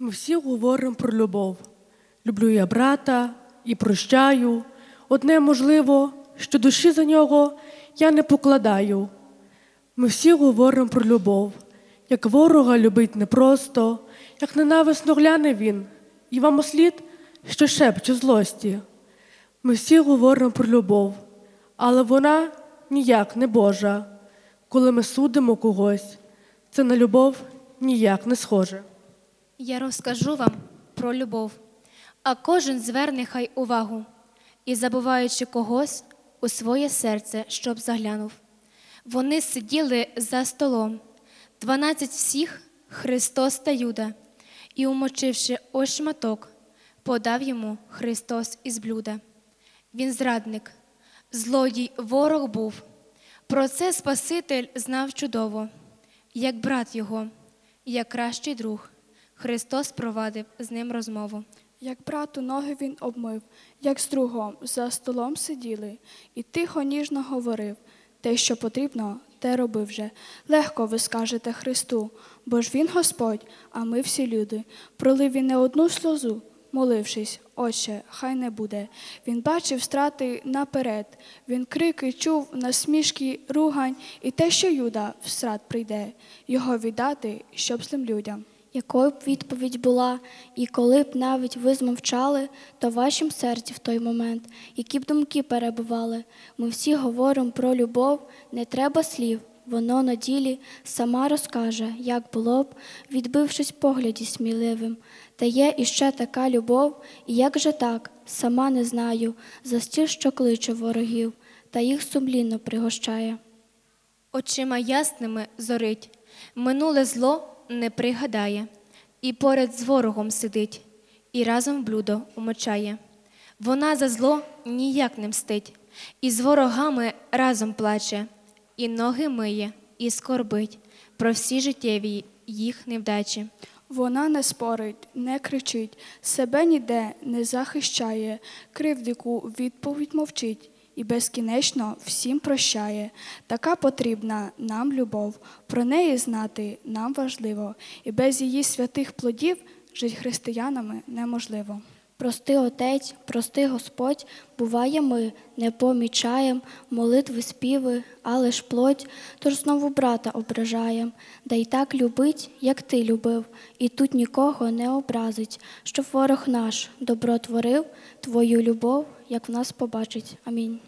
Ми всі говоримо про любов. Люблю я брата і прощаю. Одне можливо, що душі за нього я не покладаю. Ми всі говоримо про любов, як ворога любить непросто, як ненависно гляне він, і вам ослід, що шепче злості. Ми всі говоримо про любов, але вона ніяк не Божа. Коли ми судимо когось, це на любов ніяк не схоже. Я розкажу вам про любов, а кожен зверне хай увагу і, забуваючи когось, у своє серце, щоб заглянув. Вони сиділи за столом, дванадцять всіх Христос та Юда, і, умочивши ось шматок, подав йому Христос із блюда. Він зрадник, злодій ворог був. Про це Спаситель знав чудово, як брат його, як кращий друг. Христос провадив з ним розмову. Як брату ноги він обмив, як з другом за столом сиділи, і тихо ніжно говорив те, що потрібно, те роби вже. Легко ви скажете Христу, бо ж він Господь, а ми всі люди. Пролив він не одну сльозу, молившись, Отче, хай не буде. Він бачив страти наперед, він крики чув, насмішки, ругань, і те, що Юда в страт прийде, його віддати, щоб злим людям. Якою б відповідь була, і коли б навіть ви змовчали, то в вашім серці в той момент, які б думки перебували, ми всі говоримо про любов, не треба слів, воно на ділі сама розкаже, як було б, відбившись погляді сміливим. Та є іще така любов, і як же так, сама не знаю, за стіл, що кличе ворогів, та їх сумлінно пригощає. Очима ясними зорить, минуле зло не пригадає, і поряд з ворогом сидить, і разом блюдо умочає. Вона за зло ніяк не мстить, і з ворогами разом плаче, і ноги миє, і скорбить про всі життєві їх невдачі. Вона не спорить, не кричить, себе ніде не захищає, кривдику відповідь мовчить і безкінечно всім прощає. Така потрібна нам любов, про неї знати нам важливо, і без її святих плодів жить християнами неможливо. Прости Отець, прости Господь, буває ми не помічаєм молитви, співи, але ж плоть, тож знову брата ображаєм, да й так любить, як ти любив, і тут нікого не образить, щоб ворог наш добро творив, твою любов, як в нас побачить. Амінь.